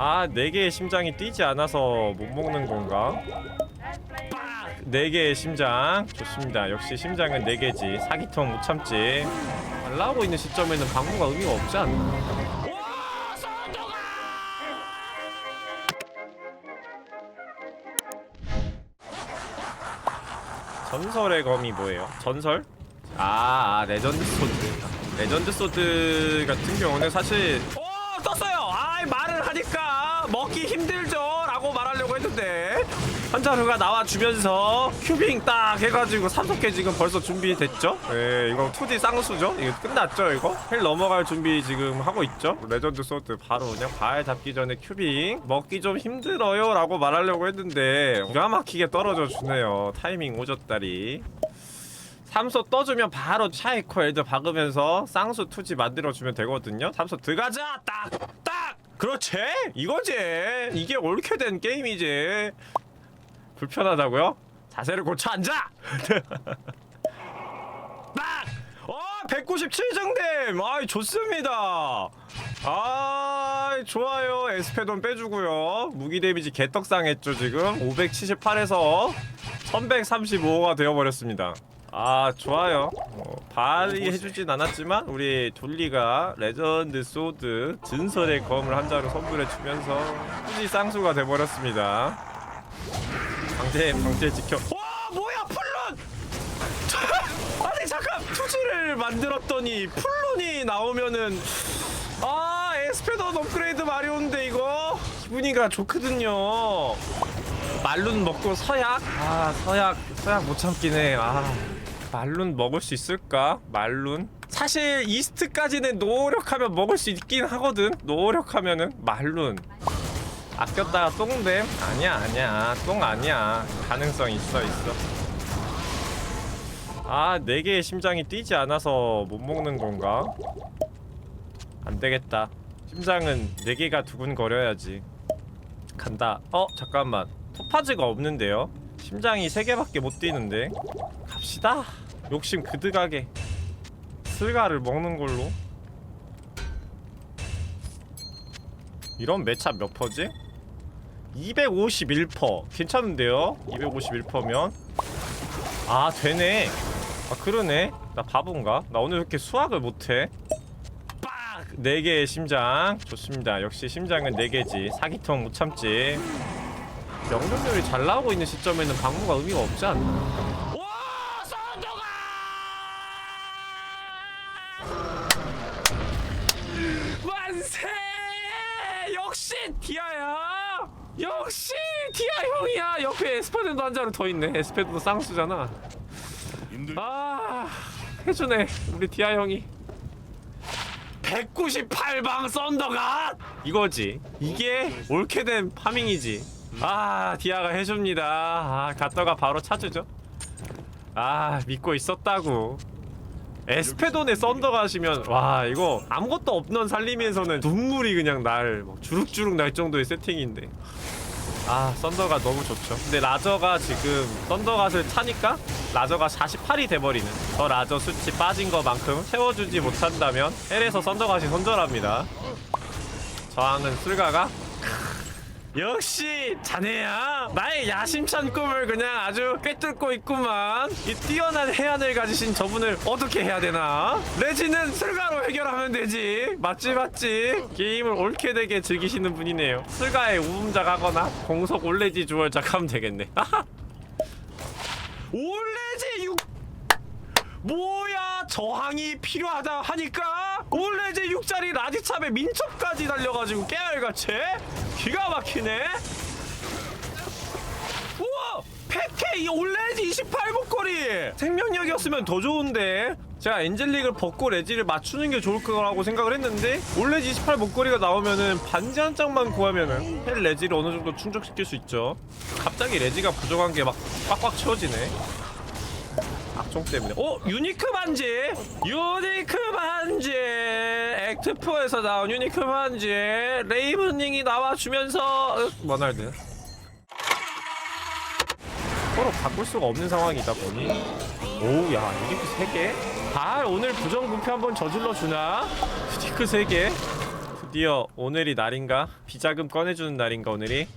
아, 네 개의 심장이 뛰지 않아서 못 먹는 건가? 네 개의 심장 좋습니다. 역시 심장은 네 개지. 사기통 못 참지. 날라오고 있는 시점에는 방구가 의미가 없지 않나? 전설의 검이 뭐예요? 전설? 아, 아 레전드 소드. 레전드 소드 같은 경우는 사실 오 떴어요. 아 말을 하니까 먹기 힘들죠 라고 말하려고 했는데 한자루가 나와 주면서 큐빙 딱 해가지고 삼속개 지금 벌써 준비됐죠? 네, 이거 2D 쌍수죠? 이거 끝났죠? 이거 헬 넘어갈 준비 지금 하고 있죠? 레전드 소드 바로 그냥 발 잡기 전에 큐빙 먹기 좀 힘들어요 라고 말하려고 했는데 기가 막히게 떨어져 주네요. 타이밍 오졌다리. 삼소 떠주면 바로 차이코 엘드 박으면서 쌍수 투지 만들어주면 되거든요 삼소 들어가자 딱! 딱! 그렇지! 이거지! 이게 옳게 된 게임이지 불편하다고요? 자세를 고쳐 앉아! 딱! 어! 197정댐! 아이 좋습니다 아 좋아요 에스페돈 빼주고요 무기 데미지 개떡상했죠 지금 578에서 1135가 되어버렸습니다 아 좋아요 어, 발이 해주진 않았지만 우리 돌리가 레전드 소드 진설의 검을 한 자루 선물해주면서 후지 쌍수가 돼버렸습니다. 방제 방제 지켜. 와 뭐야 풀론! 아니 잠깐! 투지를 만들었더니 풀론이 나오면은 아 에스페던 업그레이드 마리오인데 이거? 기분이가 좋거든요. 말룬 먹고 서약? 아 서약 서약 못 참긴 해아 말룬 먹을 수 있을까 말룬 사실 이스트까지는 노력하면 먹을 수 있긴 하거든 노력하면은 말룬 아꼈다가 똥됨 아니야 아니야 똥 아니야 가능성 있어 있어 아, 네 개의 심장이 뛰지 않아서 못 먹는 건가? 안 되겠다. 심장은 네 개가 두근거려야지. 간다. 어, 잠깐만. 토파즈가 없는데요? 심장이 세 개밖에 못 뛰는데. 갑시다. 욕심 그득하게. 슬가를 먹는 걸로. 이런 매차 몇 퍼지? 251퍼. 괜찮은데요? 251퍼면. 아, 되네. 아 그러네 나 바본가? 나 오늘 왜 이렇게 수학을 못해? 빡! 4개의 심장 좋습니다 역시 심장은 4개지 사기통 못 참지 명령률이 잘 나오고 있는 시점에는 방구가 의미가 없지 않나? 와! 선도가! 만세! 역시 디아야! 역시 디아 형이야! 옆에 에스파덴도 한 자루 더 있네. 에스파덴도 쌍수잖아. 아 해주네. 우리 디아 형이. 198방 썬더가 이거지. 이게 옳게 된 파밍이지. 아 디아가 해줍니다. 아 갔다가 바로 찾으죠. 아 믿고 있었다고 에스페돈에 썬더 가시면 와 이거 아무것도 없는 살리면서는 눈물이 그냥 날 막 주룩주룩 날 정도의 세팅인데. 아 썬더가 너무 좋죠. 근데 라저가 지금 썬더갓을 차니까 라저가 48이 돼버리는 저 라저 수치 빠진 것만큼 채워주지 못한다면 헬에서 썬더갓이 선절합니다. 저항은 쓸가가 역시 자네야. 나의 야심찬 꿈을 그냥 아주 꿰뚫고 있구만. 이 뛰어난 해안을 가지신 저분을 어떻게 해야 되나? 레지는 슬가로 해결하면 되지. 맞지 맞지? 게임을 옳게 되게 즐기시는 분이네요. 슬가에 우음작하거나 공속 올레지 주얼작하면 되겠네. 올레지 6 뭐야 저항이 필요하다 하니까? 올레제 6짜리 라디참에 민첩까지 달려가지고 깨알같이 기가 막히네. 우와 100K 올레지 28 목걸이. 생명력이었으면 더 좋은데. 제가 엔젤릭을 벗고 레지를 맞추는 게 좋을 거라고 생각을 했는데 올레지 28 목걸이가 나오면은 반지 한 장만 구하면은 헬 레지를 어느 정도 충족시킬 수 있죠. 갑자기 레지가 부족한 게 막 꽉꽉 채워지네. 악종 때문에. 어? 유니크 반지. 유니크 반지 액트4에서 나온 유니크 반지 레이븐닝이 나와주면서 으, 머날드 서로 바꿀 수가 없는 상황이다 보니 오우 야 유니크 3개 발 오늘 부정부패 한번 저질러 주나 유니크 3개 드디어 오늘이 날인가? 비자금 꺼내주는 날인가 오늘이?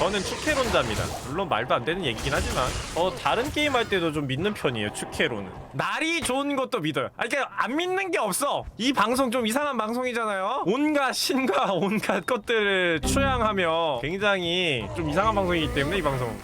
저는 축캐론자입니다. 물론 말도 안 되는 얘기긴 하지만 어 다른 게임 할 때도 좀 믿는 편이에요. 축캐론은 날이 좋은 것도 믿어요. 아니 그러니까 안 믿는 게 없어. 이 방송 좀 이상한 방송이잖아요. 온갖 신과 온갖 것들을 추양하며 굉장히 좀 이상한 방송이기 때문에 이 방송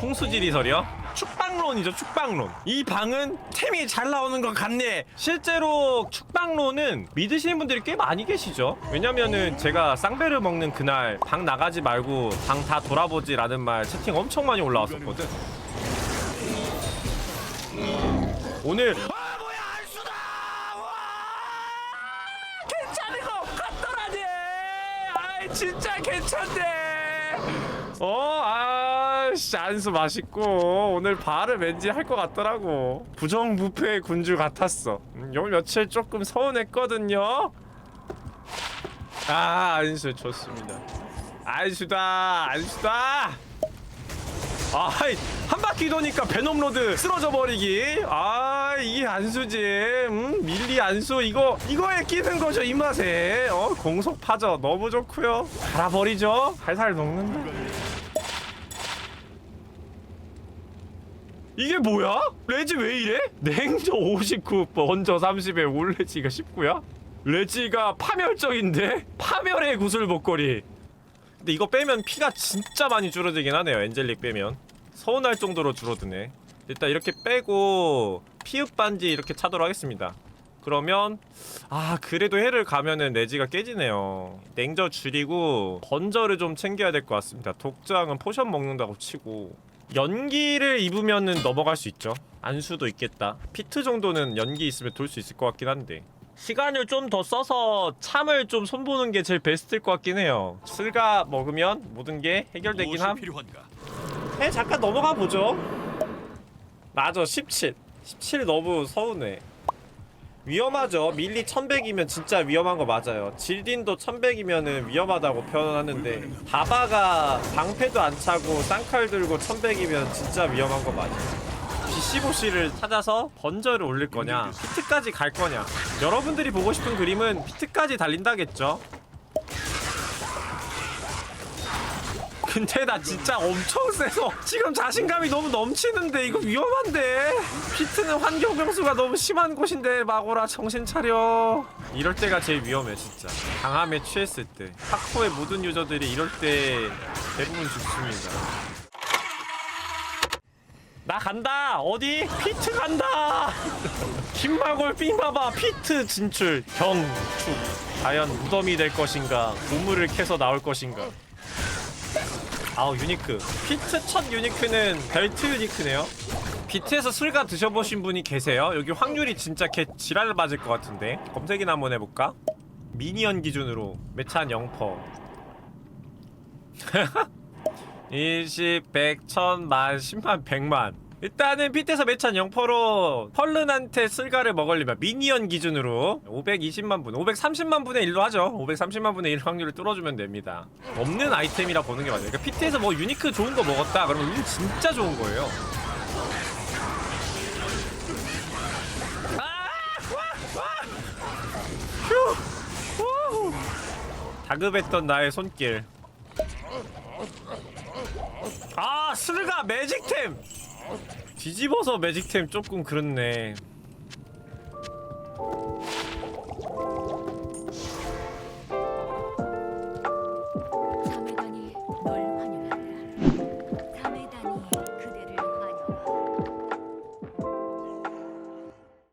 풍수지리설이요? 축방론이죠 축방론 이 방은 템이 잘 나오는 것 같네 실제로 축방론은 믿으시는 분들이 꽤 많이 계시죠 왜냐면은 제가 쌍배를 먹는 그날 방 나가지 말고 방 다 돌아보지 라는 말 채팅 엄청 많이 올라왔었거든 오늘 아 뭐야 알수다 와 괜찮은 거 같더라니 아이 진짜 괜찮네 어, 아, 씨, 안수 맛있고 오늘 발을 왠지 할 것 같더라고. 부정부패의 군주 같았어. 음, 요 며칠 조금 서운했거든요. 아, 안수 좋습니다. 안수다, 안수다. 아이, 한 바퀴 도니까 베놈로드 쓰러져 버리기. 아, 이게 안수지. 음, 밀리 안수 이거 이거에 끼는 거죠 이 맛에. 어, 공속 파져 너무 좋고요. 갈아버리죠. 살살 녹는다. 이게 뭐야? 레지 왜 이래? 냉저 59, 번저 30에 올레지가 19야? 레지가 파멸적인데? 파멸의 구슬 목걸이. 근데 이거 빼면 피가 진짜 많이 줄어들긴 하네요. 엔젤릭 빼면. 서운할 정도로 줄어드네. 일단 이렇게 빼고 피읍 반지 이렇게 차도록 하겠습니다. 그러면 아 그래도 해를 가면은 레지가 깨지네요. 냉저 줄이고 번저를 좀 챙겨야 될 것 같습니다. 독장은 포션 먹는다고 치고 연기를 입으면은 넘어갈 수 있죠. 안수도 있겠다. 피트 정도는 연기 있으면 돌 수 있을 것 같긴 한데. 시간을 좀 더 써서 참을 좀 손보는 게 제일 베스트일 것 같긴 해요. 슬가 먹으면 모든 게 해결되긴 무엇이 함. 필요한가? 네, 잠깐 넘어가 보죠. 맞아, 17. 17 너무 서운해. 위험하죠. 밀리 1100이면 진짜 위험한 거 맞아요. 질딘도 1100이면은 위험하다고 표현하는데 바바가 방패도 안 차고 쌍칼 들고 1100이면 진짜 위험한 거 맞아요. BC5C를 찾아서 번저를 올릴 거냐 피트까지 갈 거냐 여러분들이 보고 싶은 그림은 피트까지 달린다겠죠 근데 나 진짜 엄청 세서 지금 자신감이 너무 넘치는데 이거 위험한데. 피트는 환경 변수가 너무 심한 곳인데 마고라 정신 차려. 이럴 때가 제일 위험해 진짜. 강함에 취했을 때. 하코의 모든 유저들이 이럴 때 대부분 죽습니다. 나 간다! 어디? 피트 간다! 김마골 삥마바 피트 진출 경축. 과연 무덤이 될 것인가? 우물을 캐서 나올 것인가 아우 유니크. 피트 첫 유니크는 벨트 유니크네요. 비트에서 술가 드셔보신 분이 계세요? 여기 확률이 진짜 개 지랄 맞을 것 같은데. 검색이나 한번 해볼까? 미니언 기준으로 매찬 0퍼. 20, 100, 1000 만, 10만, 100만 일단은 피트에서 매찬 0%로 펄른한테 쓸가를 먹으려면 미니언 기준으로 520만 분, 530만 분의 1로 하죠. 530만 분의 1 확률을 뚫어주면 됩니다. 없는 아이템이라 보는 게 맞아요. 그러니까 피트에서 뭐 유니크 좋은 거 먹었다 그러면 운 진짜 좋은 거예요. 아! 다급했던 나의 손길. 아 슬가 매직템 뒤집어서 매직템 조금 그렇네